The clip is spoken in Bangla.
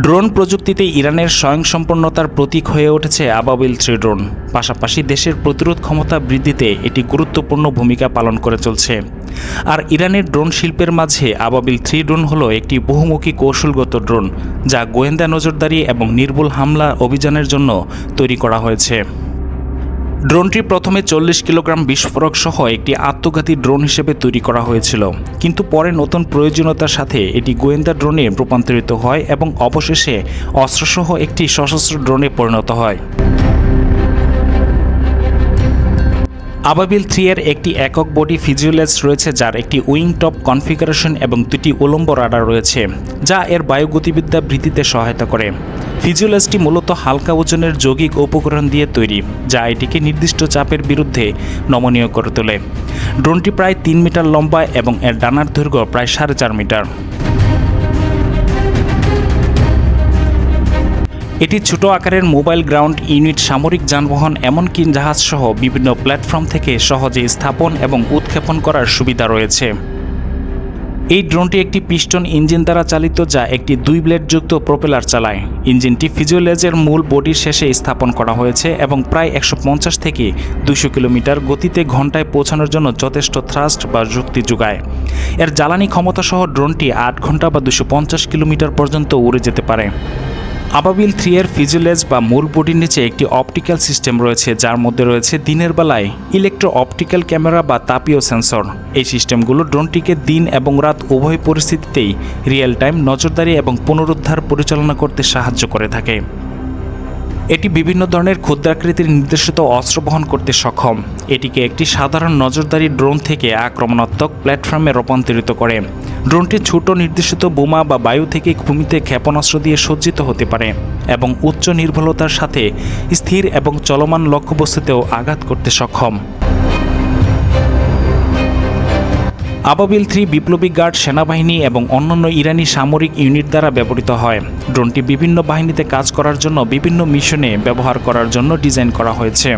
ড্রোন প্রযুক্তিতে ইরানের স্বয়ংসম্পন্নতার প্রতীক হয়ে উঠেছে আবাবিল থ্রি ড্রোন। পাশাপাশি দেশের প্রতিরোধ ক্ষমতা বৃদ্ধিতে এটি গুরুত্বপূর্ণ ভূমিকা পালন করে চলছে। আর ইরানের ড্রোন শিল্পের মাঝে আবাবিল থ্রি ড্রোন হলো একটি বহুমুখী কৌশলগত ড্রোন, যা গোয়েন্দা নজরদারি এবং নির্ভুল হামলা অভিযানের জন্য তৈরি করা হয়েছে। ড্রোনটি প্রথমে চল্লিশ কিলোগ্রাম বিস্ফোরক সহ একটি আত্মঘাতী ড্রোন হিসেবে তৈরি করা হয়েছিল। কিন্তু পরে নতুন প্রয়োজনীয়তার সাথে এটি গোয়েন্দা ড্রোনে রূপান্তরিত হয় এবং অবশেষে অস্ত্রসহ একটি সশস্ত্র ড্রোনে পরিণত হয়। আবাবিল থ্রি এর একটি একক বডি ফিজিওলেজ রয়েছে যার একটি উইং টপ কনফিগারেশন এবং দুটি উলম্ব রাডার রয়েছে, যা এর বায়ুগতিবিদ্যা বৃদ্ধিতে সহায়তা করে। ফিজিওলেজটি মূলত হালকা ওজনের যৌগিক উপকরণ দিয়ে তৈরি, যা এটিকে নির্দিষ্ট চাপের বিরুদ্ধে নমনীয় করে তোলে। ড্রোনটি প্রায় তিন মিটার লম্বা এবং এর ডানার দৈর্ঘ্য প্রায় সাড়ে চার মিটার। এটি ছোট আকারের মোবাইল গ্রাউন্ড, ইউনিট, সামরিক যানবাহন, এমনকি জাহাজসহ বিভিন্ন প্ল্যাটফর্ম থেকে সহজে স্থাপন এবং উৎক্ষেপণ করার সুবিধা রয়েছে। এই ড্রোনটি একটি পিস্টন ইঞ্জিন দ্বারা চালিত যা একটি দুই ব্লেডযুক্ত প্রোপেলার চালায়। ইঞ্জিনটি ফিজিওলেজের মূল বডির শেষে স্থাপন করা হয়েছে এবং প্রায় একশো পঞ্চাশ থেকে দুশো কিলোমিটার গতিতে ঘন্টায় পৌঁছানোর জন্য যথেষ্ট থ্রাস্ট বা যুক্তি যোগায়। এর জ্বালানি ক্ষমতা সহ ড্রোনটি আট ঘণ্টা বা দুশো কিলোমিটার পর্যন্ত উড়ে যেতে পারে। আবাবিল থ্রি এর ফিজিলেজ বা মূল বডির নিচে একটি অপটিক্যাল সিস্টেম রয়েছে, যার মধ্যে রয়েছে দিনের বেলায় ইলেকট্রো অপটিক্যাল ক্যামেরা বা তাপীয় সেন্সর। এই সিস্টেমগুলো ড্রোনটিকে দিন এবং রাত উভয় পরিস্থিতিতেই রিয়েল টাইম নজরদারি এবং পুনরুদ্ধার পরিচালনা করতে সাহায্য করে থাকে। এটি বিভিন্ন ধরনের ক্ষুদ্রাকৃতির নির্দেশিত অস্ত্র বহন করতে সক্ষম। এটিকে একটি সাধারণ নজরদারি ড্রোন থেকে আক্রমণাত্মক প্ল্যাটফর্মে রূপান্তরিত করে। ড্রোনটি ছোট নির্দেশিত বোমা বা বায়ু থেকে ভূমিতে ক্ষেপণাস্ত্র দিয়ে সজ্জিত হতে পারে এবং উচ্চ নির্ভুলতার সাথে স্থির এবং চলমান লক্ষ্যবস্তুতেও আঘাত করতে সক্ষম। আবাবিল থ্রি বিপ্লবী গার্ড সেনাবাহিনী এবং অন্যান্য ইরানি সামরিক ইউনিট দ্বারা ব্যবহৃত হয়। ড্রোনটি বিভিন্ন বাহিনীতে কাজ করার জন্য বিভিন্ন মিশনে ব্যবহার করার জন্য ডিজাইন করা হয়েছে।